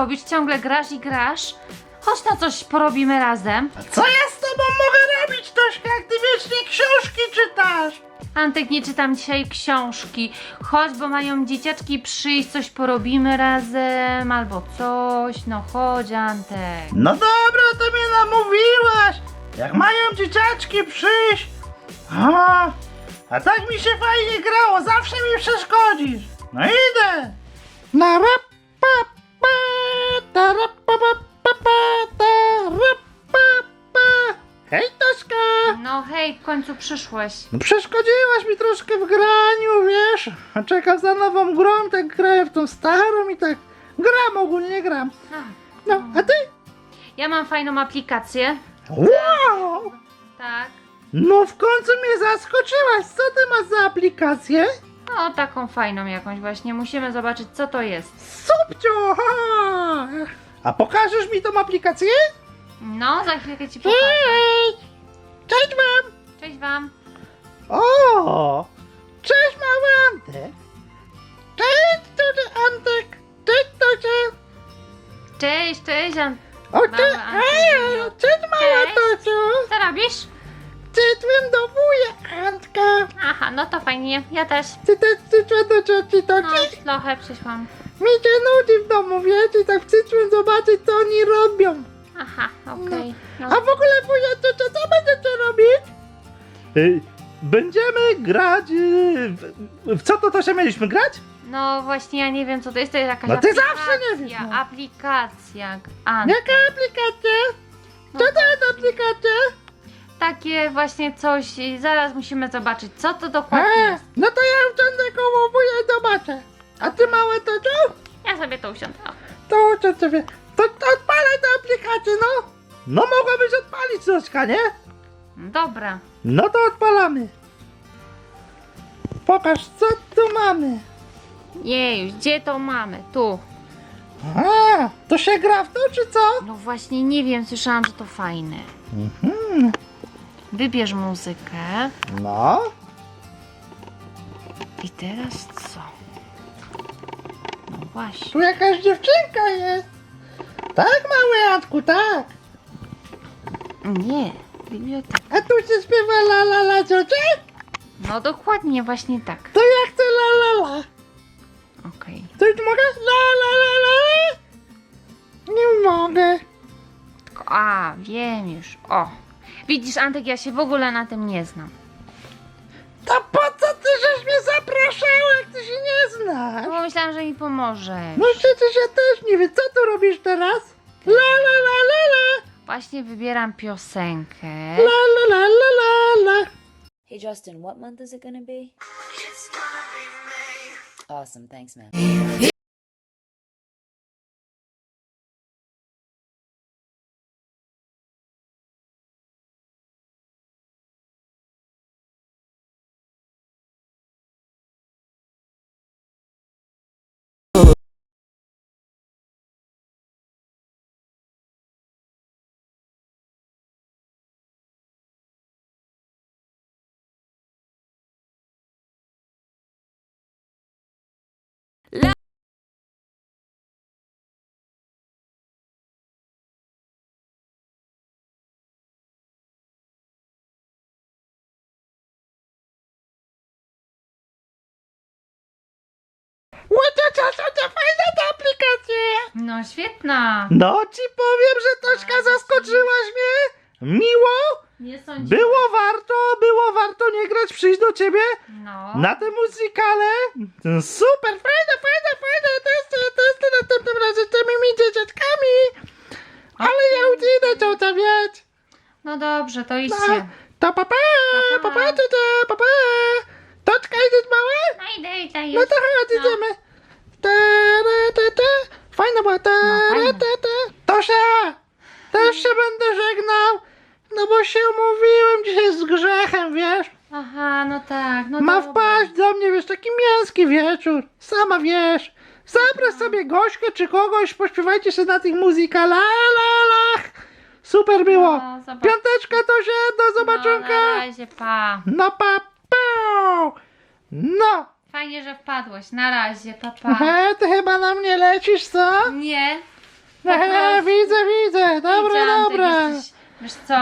robisz? Ciągle grasz i grasz? Chodź na coś porobimy razem. Co ja z tobą mogę robić, Tośka, jak ty wiecznie książki czytasz? Antek, nie czytam dzisiaj książki. Chodź, bo mają dzieciaczki przyjść, coś porobimy razem albo coś. No chodź, Antek. No dobra, to mnie namówiłaś. Jak mają dzieciaczki przyjść. A, a tak mi się fajnie grało, zawsze mi przeszkodzisz. No idę. Na rap, Hej Tośka. No hej, w końcu przyszłeś. No przeszkodziłaś mi troszkę w graniu, wiesz? A Czekam za nową grą, tak graję w tą starą i tak gram ogólnie gram. A, No, a ty? Ja mam fajną aplikację. Wow! Tak. No w końcu mnie zaskoczyłaś. Co ty masz za aplikację? No, taką fajną jakąś właśnie. Musimy zobaczyć, co to jest. Subcio! ha! A pokażesz mi tą aplikację? No, za chwilkę ci pokażę. Hej! Cześć wam! Cześć wam. O! Cześć mały Antek! Cześć duży Antek! Cześć duży! Cześć, cześć, An... O, Mały cześć! Antek. Ej, Cześć mała Cześć. Tociu! Co robisz? Cytłem do wuja Antka! Aha, no to fajnie. Ja też. Ty też cytłem do cioci No, Toci? trochę przyszłam. Mi się nudzi w domu, wiecie? Tak cytłem zobaczyć co oni robią. Aha, okej. A No. w ogóle wuja ciocia, co będziecie robić? Będziemy grać... W, co to to się mieliśmy grać? no właśnie, ja nie wiem, co to jest. To jest jakaś No ty aplikacja. zawsze nie wiesz, no. Aplikacja. An... Jaka aplikacja? No, Co to jest aplikacja? Takie właśnie coś. i Zaraz musimy zobaczyć, co to dokładnie A, jest. no to ja usiądę koło wuja i zobaczę. A ty małe to co? Ja sobie to usiądę. O. To usiądź sobie. To, to odpalaj tę aplikację, no. No mogłabyś odpalić troszkę, nie? Dobra. No to odpalamy. Pokaż, co tu mamy. Jej, gdzie to mamy? Tu. A, to się gra w to, czy co? No właśnie, nie wiem, słyszałam, że to fajne. Mhm. Wybierz muzykę. No. I teraz co? No właśnie. Tu jakaś dziewczynka jest. Tak, mały Jacku, tak. Nie, biblioteka. A tu się śpiewa la la la ciocie? No dokładnie, właśnie tak. To ja chcę la la la. Okej. To już mogę? La la la la. Nie mogę. Tylko- A, wiem już. O. Widzisz, Antek, ja się w ogóle na tym nie znam. To po co ty żeś mnie zapraszała, jak ty się nie znasz? No bo myślałam, że mi pomoże. No przecież ja też nie wiem, co tu robisz teraz? La la la la la. Właśnie wybieram piosenkę. La la la la la la. Hey Justin, what month is it gonna be? Awesome, thanks, man. Co to fajna ta aplikacja. No świetna. No ci powiem, że Tośka zaskoczyłaś mnie. Miło. Nie. Było warto, było warto nie grać, przyjść do ciebie No. na te muzykale. Super, fajne, fajne, fajne testy, testy następnym razem z tymi dzieciaczkami. Ale ja już idę, co to wieć. No dobrze, to No, idźcie. to papa, Pa, pa. papa, tata, papa. Toczka, idziesz małe? No idę, idę już. No to chodź, No. idziemy. Ta, ta, ta, ta. Fajna była, ta, No, fajna. ta, ta. Tosia, też się będę żegnał, no bo się umówiłem dzisiaj z grzechem, wiesz. Aha, no tak. No Ma dobra. wpaść do mnie, wiesz, taki męski wieczór. Sama wiesz. Zabrać sobie Gośkę czy kogoś, pośpiewajcie sobie na tych muzykalach. Super było. No, zobacz. Piąteczka to się, do No, zobaczonka. na razie, pa. No pa, pa. No. Fajnie, że wpadłeś. Na razie, pa, pa. E, ty chyba na mnie lecisz, co? Nie. E, widzę, widzę, dobra, dobra. jesteś- Wiesz co?